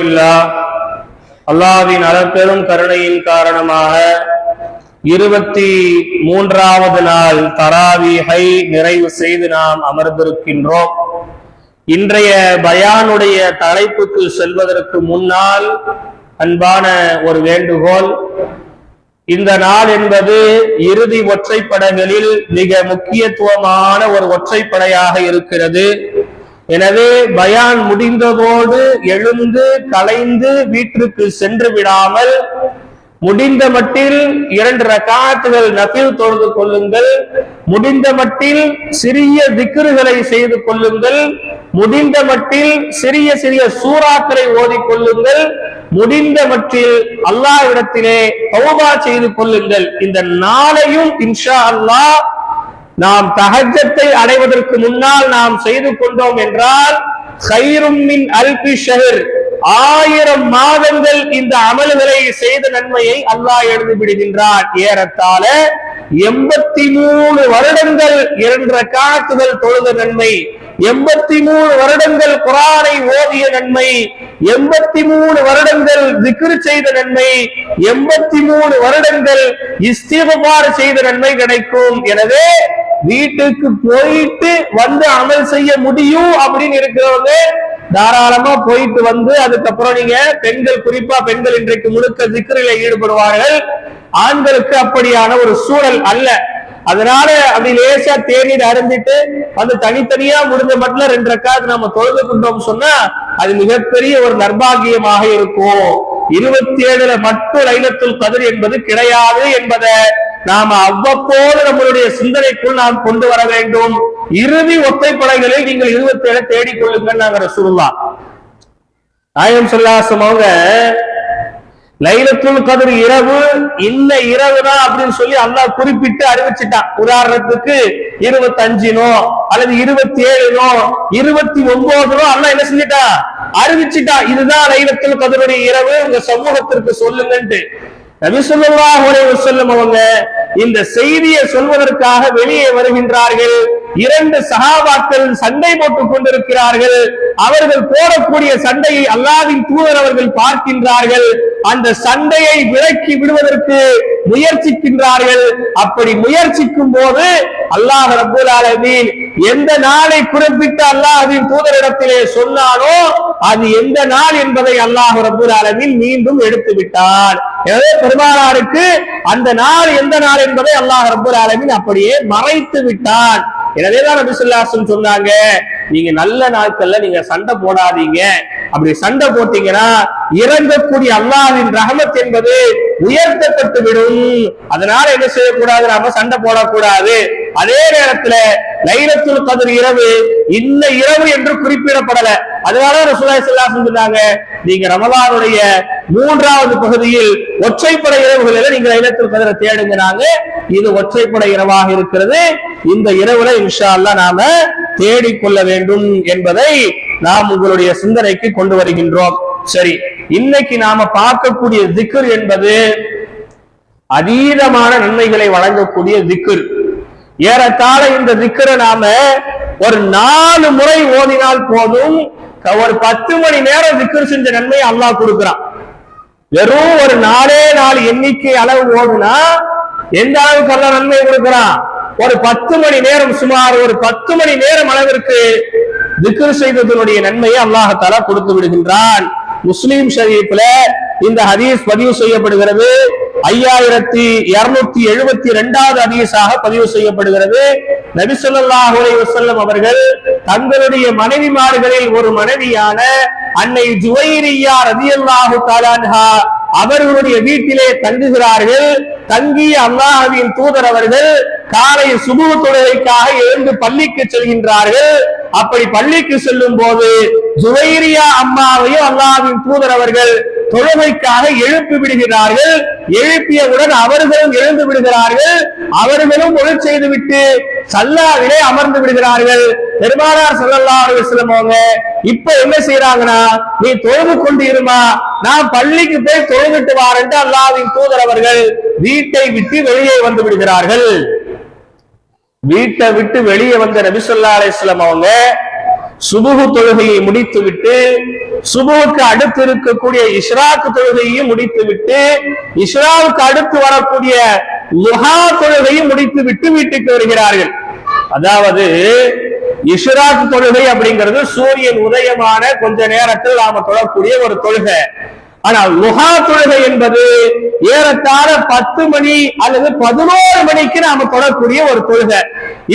இல்லா அல்லாவின் அளப்பெரும் கருணையின் காரணமாக இருபத்தி மூன்றாவது நாள் தராவிஹை நிறைவு செய்து நாம் அமர்ந்திருக்கின்றோம். இன்றைய பயானுடைய தலைப்புக்கு செல்வதற்கு முன்னால் அன்பான ஒரு வேண்டுகோள். இந்த நாள் என்பது இறுதி ஒற்றைப்படைகளில் மிக முக்கியத்துவமான ஒரு ஒற்றைப்படையாக இருக்கிறது. எனவே பயான் முடிந்ததோடு எழுந்து கலைந்து வீட்டிற்கு சென்று விடாமல் முடிந்த மட்டில் இரண்டு ரகாத்துகள் நபில் தொழுது கொள்ளுங்கள். முடிந்த மட்டில் சிறிய திக்ருகளை செய்து கொள்ளுங்கள். முடிந்த மட்டில் சிறிய சிறிய சூறாக்களை ஓதி கொள்ளுங்கள். முடிந்த மட்டில் அல்லாஹ்விடத்திலே பௌபா செய்து கொள்ளுங்கள். இந்த நாளையும் இன்ஷா அல்லாஹ் நாம் தகஜத்தை அடைவதற்கு முன்னால் நாம் செய்து கொண்டோம் என்றால் ஹைரும் மின் அல்பி ஷஹர். ஆயிரம் மாதங்கள் இந்த அமல்களை செய்த நன்மையை அல்லாஹ் எழுதி விடுகின்றான். ஏறத்தாழ எண்பத்தி மூணு வருடங்கள் இரண்டு காத்துதல் தொழுத நன்மை எண்பத்தி மூணு வருடங்கள் குரானை ஓதிய நன்மை எண்பத்தி மூணு வருடங்கள் திக்ரு செய்த நன்மை எண்பத்தி மூணு வருடங்கள் இஸ்திகபார் செய்த நன்மை கிடைக்கும். எனவே வீட்டுக்கு போயிட்டு வந்து அமல் செய்ய முடியும் அப்படின்னு இருக்கிறவங்க தாராளமா போயிட்டு வந்து அதுக்கப்புறம் நீங்க பெண்கள் குறிப்பா பெண்கள் இன்றைக்கு முழுக்க சிக்கரில ஈடுபடுவார்கள். ஆண்களுக்கு அப்படியான ஒரு சூழல் அல்ல. அதனால அப்படி லேசா தேநீர் அருந்திட்டு வந்து தனித்தனியா முடிஞ்ச மட்டும் ரெண்டு ரக்காத்து நம்ம தொழுது கொண்டோம் சொன்னா அது மிகப்பெரிய ஒரு நர்பாகியமாக இருக்கும். இருபத்தி ஏழுல மட்டும் லைலத்துல் கதிர் என்பது கிடையாது என்பதை நாம அவ்வப்போது நம்மளுடைய சிந்தனைக்குள் நாம் கொண்டு வர வேண்டும். இறுதி ஒத்தைப்படைகளை நீங்கள் இருபத்தி ஏழு தேடிக் கொள்ளுங்கள் நாங்க ரசூலுல்லா ஆயம் சொல்லாசம் அவங்க லைலத்துல் கதிர் இரவு இந்த இரவு தான் அப்படின்னு சொல்லி அல்லாஹ் குறிப்பிட்டு அறிவிச்சிட்டான். உதாரணத்துக்கு இருபத்தஞ்சினோ அல்லது இருபத்தி ஏழுனோ இருபத்தி ஒன்பதுனோ அல்லாஹ் என்ன செஞ்சிட்டான் அறிவிச்சிட்டான் இதுதான் லைலத்துல் கதிருடைய இரவு உங்க சமூகத்திற்கு சொல்லுங்கன்ட்டு. நபிசுல்லாஹ் செல்லும் அவங்க இந்த செய்தியை சொல்வதற்காக வெளியே வருகின்றார்கள். இரண்டு சகாபாக்கள் சண்டை போட்டுக் கொண்டிருக்கிறார்கள். அவர்கள் போடக்கூடிய சண்டையை அல்லாவின் தூதர் அவர்கள் பார்க்கின்றார்கள். அந்த சண்டையை விலக்கி விடுவதற்கு முயற்சிக்கின்றார்கள். அப்படி முயற்சிக்கும் போது அல்லாஹ் ரபுல் ஆலமீன் எந்த நாளை குறிப்பிட்டு அல்லாஹின் தூதரிடத்திலே சொன்னானோ அது எந்த நாள் என்பதை அல்லாஹ் ரபுல் ஆலமீன் மீண்டும் எடுத்து விட்டார் எனவே பெருமானாருக்கு அந்த நாள் எந்த நாள் என்பதை அல்லாஹ் ரபுல் ஆலமீன் அப்படியே மறைத்து விட்டான். எனவேதான் நபிசுல்லாசன் சொன்னாங்க நீங்க நல்ல நாட்கள்ல நீங்க சண்டை போடாதீங்க. அப்படி சண்டை போட்டீங்கன்னா இறங்கக்கூடிய அல்லாவின் ரகமத் என்பது உயர்த்தப்பட்டு விடும். அதனால என்ன செய்யக்கூடாது? நாம சண்டை போடக்கூடாது. அதே நேரத்துல லைலத்துல் கதிர் இரவு இந்த இரவு என்று குறிப்பிடப்படல. அதனால ரசூலாய் செல்லாசன் சொன்னாங்க நீங்க ரமலானுடைய மூன்றாவது பகுதியில் ஒற்றைப்படை இரவுகளில் நீங்க லைலத்துல் கதிரை தேடுங்கிறாங்க இது ஒற்றைப்படை இரவாக இருக்கிறது. இந்த இரவுல இன்ஷா அல்லா நாம தேடிக்கொள்ள வேண்டும் என்பதை நாம் உங்களுடைய சிந்தனைக்கு கொண்டு வருகின்றோம். சரி இன்னைக்கு நாம பார்க்கக்கூடிய திக்ர் என்பது அதீதமான நன்மைகளை வழங்கக்கூடிய திக்ர். ஏறத்தாழ இந்த திக்கரை நாம ஒரு நாலு முறை ஓதினால் போதும் ஒரு பத்து மணி நேரம் திக்கர் செஞ்ச நன்மையை அல்லாஹ் கொடுக்கிறான். வெறும் ஒரு நாலே நாலு எண்ணிக்கை அளவு ஓடுனா எந்த அளவுக்கு அல்ல நன்மை கொடுக்கிறான்? ஒரு பத்து மணி நேரம் சுமார் ஒரு பத்து மணி நேரம் அளவிற்கு திக்கு செய்ததனுடைய நன்மையை அல்லாஹாலா கொடுத்து விடுகின்றான். முஸ்லீம் ஷரீப்ல இந்த ஹதீஸ் பதிவு செய்யப்படுகிறது. ஐயாயிரத்தி இருநூத்தி எழுபத்தி இரண்டாவது ஹதீஸாக பதிவு செய்யப்படுகிறது. நபிசல்லாஹு வசல்லம் அவர்கள் தங்களுடைய மனைவிமார்களில் ஒரு மனைவியான அன்னை ஜுவைரியா ரதியல்லாஹு தாலான்ஹா அவர்களுடைய வீட்டிலே தங்குகிறார்கள். தங்கிய அல்லாஹின் தூதர் அவர்கள் காலை சுபு தொழுகைக்காக எழுந்து பள்ளிக்கு செல்கின்றார்கள். அப்படி பள்ளிக்கு செல்லும் போது ஜுவைரியா அம்மாவையும் அல்லாவின் தூதர் அவர்கள் தொழுகைக்காக எழுப்பி விடுகிறார்கள். எழுப்பியவுடன் அவர்களும் எழுந்து விடுகிறார்கள். அவர்களும் ஒழு செய்துவிட்டு சல்லாவிலே அமர்ந்து விடுகிறார்கள். பெருமானார் சல்லல்லா அலுவலம் அவங்க இப்ப என்ன செய்யறாங்கன்னா நீ தொழுது கொண்டு இருமா நான் பள்ளிக்கு போய் தொழுதுட்டு வாரன்ட்டு அல்லாவின் தூதர் அவர்கள் வீட்டை விட்டு வெளியே வந்து விடுகிறார்கள். வீட்டை விட்டு வெளியே வந்த நபிசல்லா அலிஸ்லாம் அவங்க சுபுகு தொழுகையை முடித்து விட்டு சுபுவுக்கு அடுத்து இருக்கக்கூடிய இஸ்ராக்கு தொழுகையும் முடித்து விட்டு இஷ்ராவுக்கு அடுத்து வரக்கூடிய லுஹா தொழுகையும் முடித்து விட்டு வீட்டுக்கு வருகிறார்கள். அதாவது இஷ்ராக் தொழுகை அப்படிங்கிறது சூரியன் உதயமான கொஞ்ச நேரத்தில் நாம தொழக்கூடிய ஒரு தொழுகை. ஆனால் முகா தொழுகை என்பது ஏறத்தாழ பத்து மணி அல்லது பதினோரு மணிக்கு நாம தொடரக்கூடிய ஒரு தொழுகை.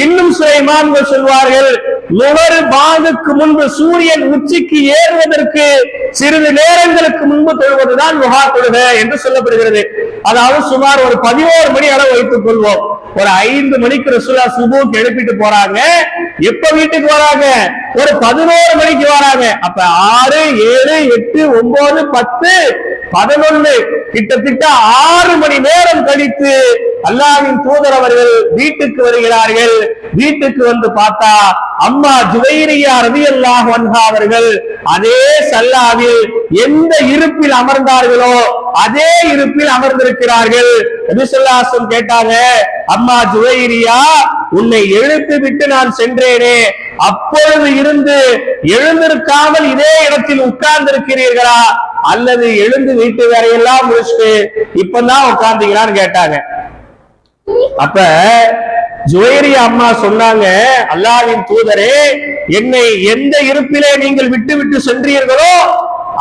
இன்னும் சுலைமான்கள் சொல்வார்கள் நுகரு பாகுக்கு முன்பு சூரியன் உச்சிக்கு ஏறுவதற்கு சிறிது நேரங்களுக்கு முன்பு தொழுவதுதான் லுஹா தொழுக என்று சொல்லப்படுகிறது. அதாவது சுமார் ஒரு பதினோரு மணி அளவு வைத்துக் கொள்வோம். ஒரு ஐந்து மணிக்கு ரசூலா சுபுக்கு எழுப்பிட்டு போறாங்க. எப்ப வீட்டுக்கு வராங்க? ஒரு பதினோரு மணிக்கு வராங்க. அப்ப ஆறு ஏழு எட்டு ஒன்பது பத்து பதினொன்னு கிட்டத்தட்ட ஆறு மணி நேரம் கழித்து அல்லாவின் தூதர் அவர்கள் வீட்டுக்கு வருகிறார்கள். வீட்டுக்கு வந்து பார்த்தா அம்மா ஜுவைரியா ரவி அல்லாஹ் அவர்கள் அதே சல்லாவில் எந்த இருப்பில் அமர்ந்தார்களோ அதே இருப்பில் அமர்ந்திருக்கிறார்கள். கேட்டாங்க அம்மா ஜுவைரியா உன்னை எழுத்து விட்டு நான் சென்றேனே அப்பொழுது இருந்து எழுந்திருக்காமல் இதே இடத்தில் உட்கார்ந்து இருக்கிறீர்களா அல்லது எழுந்து வீட்டு வேலையெல்லாம் முடிச்சுட்டு இப்பதான் உட்கார்ந்தீங்களான்னு கேட்டாங்க. அப்ப ஜுவேரி அம்மா சொன்னாங்க அல்லாவின் தூதரே என்னை எந்த இருப்பிலே நீங்கள் விட்டு விட்டு சென்றீர்களோ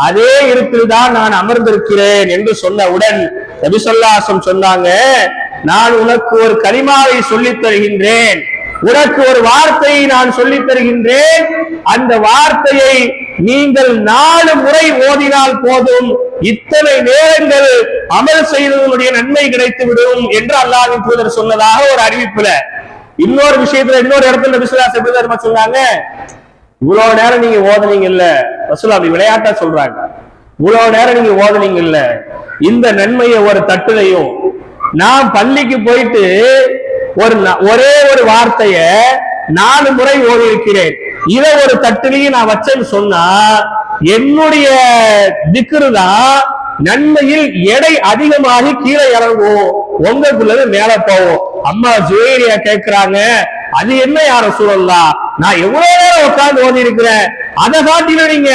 அதே இருப்பில் தான் நான் அமர்ந்திருக்கிறேன் என்று சொன்னவுடன் நபிசல்லாசம் சொன்னாங்க நான் உனக்கு ஒரு கனிமாவை சொல்லித் தருகின்றேன். உனக்கு ஒரு வார்த்தையை நான் சொல்லித் தருகின்றேன். அந்த வார்த்தையை நீங்கள் நாலு முறை ஓதினால் போதும். இத்தனை நேரங்கள் அமல் செய்தவர்களுடைய நன்மை கிடைத்து விடும் என்று அல்லாஹின் தூதர் சொன்னதாக ஒரு அறிவிப்புல. இன்னொரு விஷயத்துல இன்னொரு இடத்துல விசுவாச எப்படி சொன்னாங்க? இவ்வளவு நேரம் நீங்க ஓதுனீங்க இல்ல ரசூல் அப்படி விளையாட்டா சொல்றாங்க. இவ்வளவு நேரம் நீங்க ஓதுனீங்க இல்ல இந்த நன்மையை ஒரு தட்டுலையும். நான் பள்ளிக்கு போயிட்டு ஒரு ந- ஒரே ஒரு வார்த்தைய நாலு முறை ஓதி இருக்கிறேன் இதை ஒரு தட்டுலையும் நான் வச்சேன்னு சொன்னா என்னுடைய திக்ரு தான் நன்மையில் எடை அதிகமாகி கீழே இறங்கும் உங்களுக்குள்ளது மேல போகும். அம்மா ஜுவேரியா கேட்கிறாங்க அது என்ன யார சூழல்லாம் நான் எவ்வளவு நேரம் உட்கார்ந்து ஓதி இருக்கிறேன் அதை காட்டிலும் நீங்க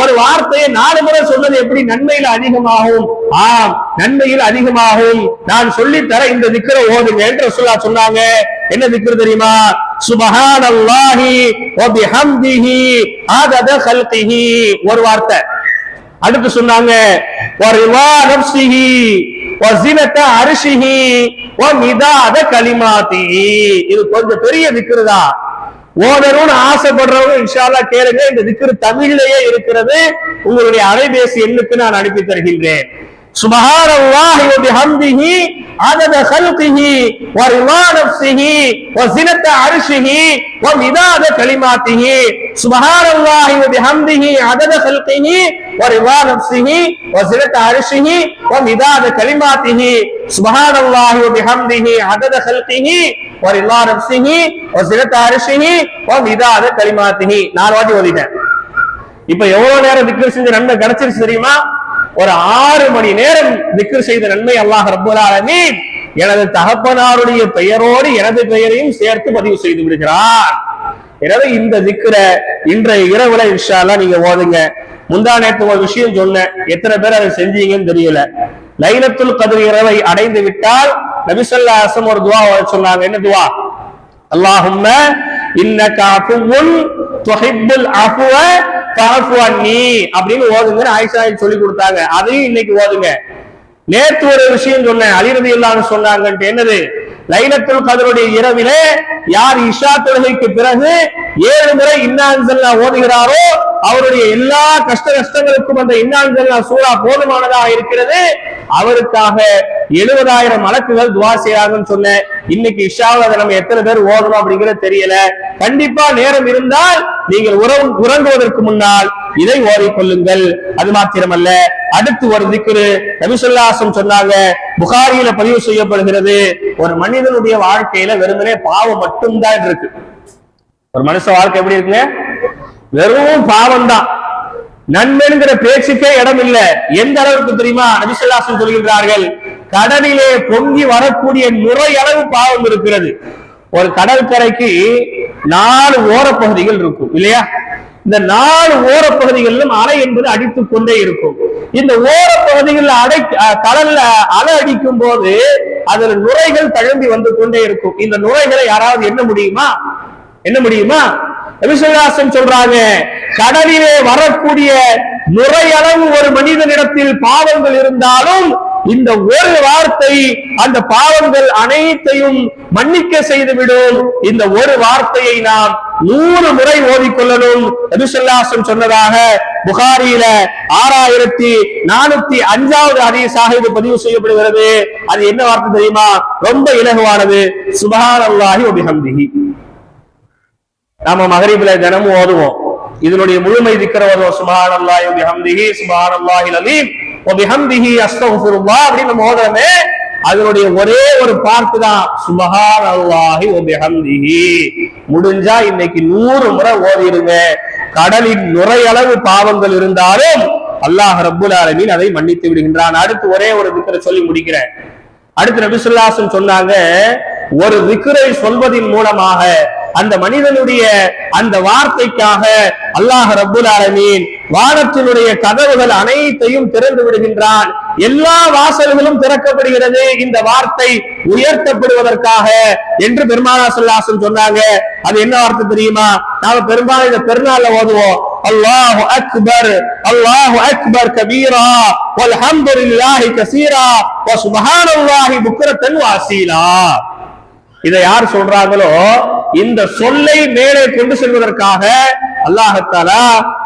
ஒரு வார்த்தையை நாலு முறை சொன்னது எப்படி நன்மையில் அதிகமாகும்? ஆம் நன்மையில் அதிகமாகும். நான் சொல்லித் தர இந்த திக்கிற ஓதுங்க. என்று சொல்லா சொன்னாங்க. என்ன திக்கிற தெரியுமா? சுபஹான் அல்லாஹி ஒபிஹம்திஹி ஆதத ஹல்கிஹி ஒரு வார்த்தை. அடுத்து சொன்னாங்க வரிவா நப்சிஹி வசினத்த அரிசிஹி மிதாத களிமாத்தி இது கொஞ்சம் பெரிய விக்கிறதா தான் ஓதணும்னு ஆசைப்படுறவங்க இன்ஷால்லா கேளுங்க இந்த திக்ரு தமிழ்லயே இருக்கிறது. உங்களுடைய அலைபேசி எண்ணுக்கு நான் அனுப்பி தருகின்றேன். سبحان الله وبحمده عدد خلقه ورضا نفسه وزنة عرشه ومداد كلماته سبحان الله وبحمده عدد خلقه ورضا نفسه وزنة عرشه ومداد كلماته سبحان الله وبحمده عدد خلقه ورضا نفسه وزنة عرشه ومداد كلماته நாலு வாட்டி ஓதிட்டேன் இப்ப எவ்வளவு நேரம் திக்ர் செஞ்ச நன்மை கிடைச்சிருச்சு தெரியுமா ஒரு ஆறு மணி நேரம் விக்கு செய்த நன்மை அல்லாஹ் ரப்பல் எனது தகப்பனாருடைய பெயரோடு எனது பெயரையும் சேர்த்து பதிவு செய்து விடுகிறான் எனவே இந்த திக்ர இன்றைய இரவுல விஷயம்லாம் நீங்க ஓதுங்க. முந்தா நேற்று ஒரு விஷயம் சொன்னேன். எத்தனை பேர் அதை செஞ்சீங்கன்னு தெரியல. லைலத்துல் கதிர் இரவை அடைந்து விட்டால் நபிசல்லா அசம் ஒரு துவா சொன்னாங்க. என்ன துவா? அல்லாஹும்ம இன்னக அஃபுவுன் துஹிப்புல் அஃப்வ ஃபஅஃபு அன்னி அப்படின்னு ஓதுங்க ஆயிஷா சொல்லி கொடுத்தாங்க. அதையும் இன்னைக்கு ஓதுங்க. நேற்று ஒரு விஷயம் சொன்னேன். அலிரதி இல்லான்னு சொன்னாங்கன்ட்டு என்னது? லைலத்துல் கதருடைய இரவிலே யார் இஷா தொழுகைக்கு பிறகு ஏழு முறை இன்னான்சல்லா ஓதுகிறாரோ அவருடைய எல்லா கஷ்ட கஷ்டங்களுக்கும் அந்த இன்னான்சல்லா சூறா போதுமானதாக இருக்கிறது. அவருக்காக எழுபதாயிரம் மலக்குகள் துவா செய்யறாங்கன்னு சொன்னேன். இன்னைக்கு இஷாவில் அதை நம்ம எத்தனை பேர் ஓதணும் அப்படிங்கிறது தெரியல. கண்டிப்பா நேரம் இருந்தால் நீங்கள் உறவு உறங்குவதற்கு முன்னால் இதை ஓதிக்கொள்ளுங்கள் அது மாத்திரமல்ல அடுத்து ஒரு திக்ரு நபிசல்லாசம் சொன்னாங்க. புகாரியில பதிவு செய்யப்படுகிறது. ஒரு மனிதனுடைய வாழ்க்கையில வெறுமனே பாவம் மட்டும்தான் இருக்கு. ஒரு மனுஷ வாழ்க்கை எப்படி இருக்குங்க? வெறும் பாவம் தான் நன்மைங்கிற பேச்சுக்கே இடம் இல்லை. எந்த அளவுக்கு தெரியுமா? நபிசல்லாசன் சொல்கின்றார்கள் கடலிலே பொங்கி வரக்கூடிய நுரை அளவு பாவம் இருக்கிறது. ஒரு கடற்கரைக்கு நாலு ஓரப்பகுதிகள் இருக்கும் இல்லையா? இந்த நாலு ஓரப்பகுதிகளிலும் அலை என்பது அடித்துக் கொண்டே இருக்கும். இந்த ஓரப்பகுதிகளில் அடை கடல்ல அலை அடிக்கும் போது அதுல நுரைகள் தழும்பி வந்து கொண்டே இருக்கும். இந்த நுரைகளை யாராவது என்ன முடியுமா? என்ன முடியுமா? விசுவாசம் சொல்றாங்க கடலிலே வரக்கூடிய நுரையளவு ஒரு மனிதனிடத்தில் பாவங்கள் இருந்தாலும் இந்த ஒரு வார்த்தை அந்த பாவங்கள் அனைத்தையும் மன்னிக்க செய்துவிடும். இந்த ஒரு வார்த்தையை நாம் நூறு முறை ஓதிக்கொள்ளணும். நபிசுல்லாசன் சொன்னதாக புகாரியில ஆறாயிரத்தி நானூத்தி அஞ்சாவது ஹதீஸாக இது பதிவு செய்யப்படுகிறது. அது என்ன வார்த்தை தெரியுமா? ரொம்ப இலகுவானது. சுபஹானல்லாஹி வபிஹம்திஹி. நாம மகரிபில தினமும் ஓதுவோம். இதனுடைய முழுமை திக்கிற ஓதுவோம் சுபஹானல்லாஹி வபிஹம்திஹி சுபஹானல்லாஹில் அலீம் பிஹம்திஹி அஸ்தக்ஃபிருல்லாஹ் அப்படின்னு நம்ம அதனுடைய ஒரே ஒரு பார்ட் தான் சுபஹானல்லாஹி வபிஹம்திஹி. முடிஞ்சா இன்னைக்கு நூறு முறை ஓதிருங்க கடலின் நுரையளவு பாவங்கள் இருந்தாலும் அல்லாஹ் ரப்புல் ஆலமீன் அதை மன்னித்து விடுகின்றான். அடுத்து ஒரே ஒரு திக்கரை சொல்லி முடிக்கிறேன். அடுத்து நபிசுல்லாசன் சொன்னாங்க ஒரு விக்கிரை சொல்வதன் மூலமாக அந்த மனிதனுடைய அந்த வார்த்தைக்காக அல்லாஹ் ரபுல் ஆலமீன் வானத்தினுடைய கதவுகள் அனைத்தையும் திறந்து விடுகின்றான். எல்லா வாசல்களும் திறக்கப்படுகிறது. இந்த வார்த்தை உயர்த்தப்படுவதற்காக என்று பெருமானா சொல்லாசன் சொன்னாங்க. அது என்ன வார்த்தை தெரியுமா? நாம பெரும்பாலும் இந்த பெருநாள்ல ஓதுவோம். அல்லாஹு அக்பர் அல்லாஹு அக்பர் கபீரா வல்ஹம்துலில்லாஹி கசீரா வ சுபஹானல்லாஹி புக்ரத்தன் வாசீலா. இதை யார் சொல்றாங்களோ இந்த சொல்லை மேலே கொண்டு செல்வதற்காக அல்லாஹத்தாலா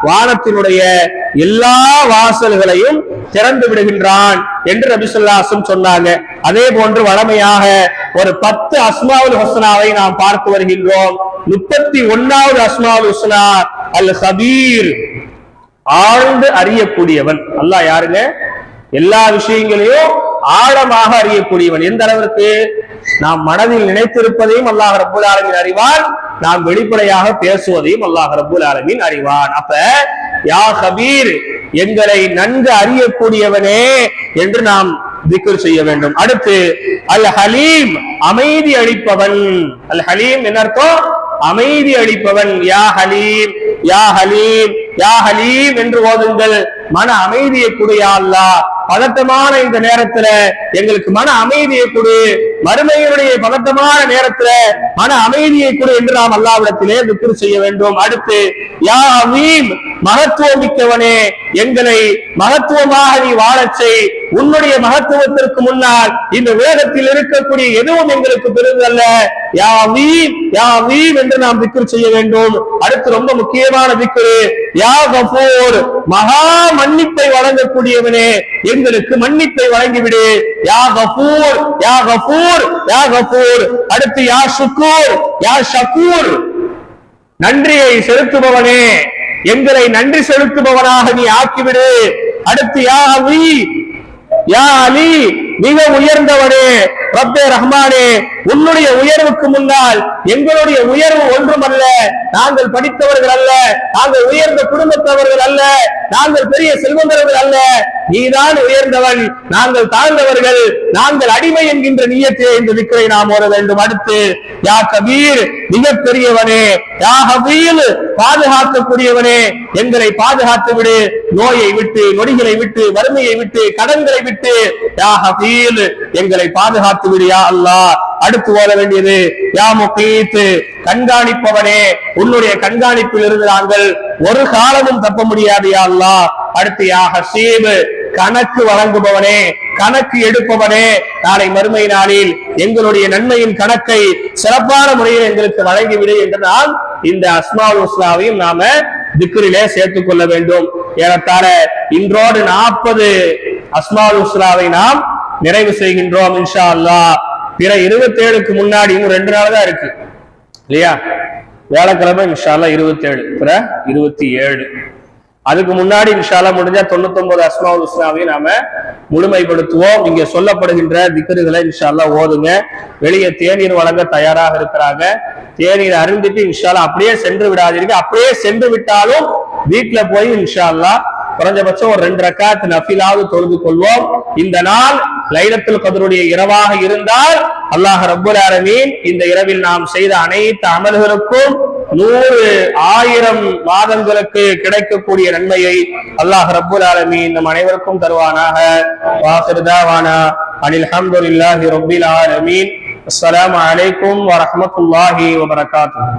வானத்தினுடைய எல்லா வாசல்களையும் திறந்து விடுகின்றான் என்று நபிசுல்லாசம் சொன்னாங்க. அதே போன்று வளமையாக ஒரு பத்து அஸ்மாவுல் ஹுஸ்னாவை நாம் பார்த்து வருகின்றோம். முப்பத்தி ஒன்னாவது அஸ்மாவுல் ஹுஸ்னா அல் ஹபீர் ஆழ்ந்து அறியக்கூடியவன். அல்லாஹ் யாருங்க? எல்லா விஷயங்களையும் ஆழமாக அறியக்கூடியவன். எந்த அளவிற்கு? நாம் மனதில் நினைத்திருப்பதையும் அல்லாஹ் ரபுல் ஆலமின் அறிவான். நாம் வெளிப்படையாக பேசுவதையும் அல்லாஹ் ரபுல் ஆலமின் அறிவான். அப்ப யா கபீர் எங்களை நன்கு அறியக்கூடியவனே என்று நாம் திக்ர் செய்ய வேண்டும். அடுத்து அல் ஹலீம் அமைதி அளிப்பவன். அல் ஹலீம் என்ன அர்த்தம்? அமைதி அளிப்பவன். யா ஹலீம் யா ஹலீம் யா ஹலீம் என்று ஓதுங்கள். மன அமைதியை கொடு யா அல்லாஹ். பதட்டமான இந்த நேரத்துல எங்களுக்கு மன அமைதியை கொடு. மறுமையினுடைய பதட்டமான நேரத்துல மன அமைதியை கூட என்று நாம் அல்லாவிடத்திலே திக்ரு செய்ய வேண்டும். அடுத்து யா மீன் மகத்துவம் மிக்கவனே எங்களை மகத்துவமாக நீ வாழச் செய். உன்னுடைய மகத்துவத்திற்கு முன்னால் இந்த வேதத்தில் இருக்கக்கூடிய எதுவும் எங்களுக்கு பெருந்தல்ல யா மீன் யா மீன் என்று நாம் திக்ரு செய்ய வேண்டும். அடுத்து ரொம்ப முக்கியமான திக்ரு யா கபூர் மகா மன்னிப்பை வழங்கக்கூடியவனே எங்களுக்கு மன்னிப்பை வழங்கிவிடு. யா கபூர் யா கபூர் யா கபூர் அடுத்து யா சுக்கூர் யா ஷக்கூர் நன்றியை செலுத்துபவனே. எங்களை நன்றி செலுத்துபவனாக நீ ஆக்கிவிடு. அடுத்து யா அலி யா அலி மிக உயர்ந்தவனே. ரப்பே ரஹ்மானே உன்னுடைய உயர்வுக்கு முன்னால் எங்களுடைய உயர்வு ஒன்றுமல்ல. நாங்கள் படித்தவர்கள் அல்ல நாங்கள் உயர்ந்த குடும்பத்தவர்கள் அல்ல நாங்கள் பெரிய செல்வந்தர்கள் அல்ல. நீதான் உயர்ந்தவன் நாங்கள் தாழ்ந்தவர்கள் நாங்கள் அடிமை என்கின்ற நீயத்தை இந்த விக்கரை நாம் ஓர வேண்டும். அடுத்து யா கபீர் மிகப் பெரியவனே யா ஹபீல் பாதுகாக்கக்கூடியவனே எங்களை பாதுகாத்து விடு. நோயை விட்டு நொடிகளை விட்டு வறுமையை விட்டு கடன்களை விட்டு யா ஹபீல் எங்களை பாதுகாத்து பார்த்து விடியா அல்லா அடுத்து ஓத வேண்டியது யா முகீத்து கண்காணிப்பவனே உன்னுடைய கண்காணிப்பில் இருந்து நாங்கள் ஒரு காலமும் தப்ப முடியாது யா அல்லா அடுத்து யா ஹசீபு கணக்கு வழங்குபவனே கணக்கு எடுப்பவனே. நாளை மறுமை நாளில் எங்களுடைய நன்மையின் கணக்கை சிறப்பான முறையில் எங்களுக்கு வழங்கிவிடு என்று நாம் இந்த அஸ்மால் உஸ்லாவையும் நாம திக்ரிலே சேர்த்துக் கொள்ள வேண்டும். ஏறத்தாழ இன்றோடு நாற்பது அஸ்மால் உஸ்லாவை நாம் நிறைவு செய்கின்றோம் இன்ஷா அல்லாஹ் பிற இருபத்தி ஏழுக்கு முன்னாடி இன்னும் ரெண்டு நாள் தான் இருக்கு. இல்லையா? வியாழக்கிழமை இன்ஷால்லா இருபத்தி ஏழு பிற இருபத்தி ஏழு அதுக்கு முன்னாடி இன்ஷால்லா முடிஞ்சா தொண்ணூத்தி ஒன்பது அஸ்மாவுல் இஸ்லாமையும் நாம முழுமைப்படுத்துவோம். இங்க சொல்லப்படுகின்ற திக்கர்களை இன்ஷால்லா ஓதுங்க. வெளியே தேநீர் வழங்க தயாராக இருக்கிறாங்க. தேநீர் அருந்திட்டு இன்ஷால்லா அப்படியே சென்று விடாதீர்கள். அப்படியே சென்று விட்டாலும் வீட்டுல போய் இன்ஷால்லா குறைஞ்சபட்சம் ஒரு ரெண்டு ரக்காத் நஃபிலாவது தொழுது கொள்வோம். இந்த நாள் லைலத்துல் கதருடைய இரவாக இருந்தால் அல்லாஹ் ரப்புல் ஆலமீன் இந்த இரவில் நாம் செய்த அனைத்து அமல்களுக்கும் நூறு ஆயிரம் மாதங்களுக்கு கிடைக்கக்கூடிய நன்மையை அல்லாஹ் ரப்புல் ஆலமீன் நம் அனைவருக்கும் தருவானாக. வாசிருதாவானா அனில் அஹமதுல்லாஹி ரப்பில் ஆலமீன். அஸ்ஸலாமு அலைக்கும் வரஹ்மத்துல்லாஹி வபரகாத்துஹு.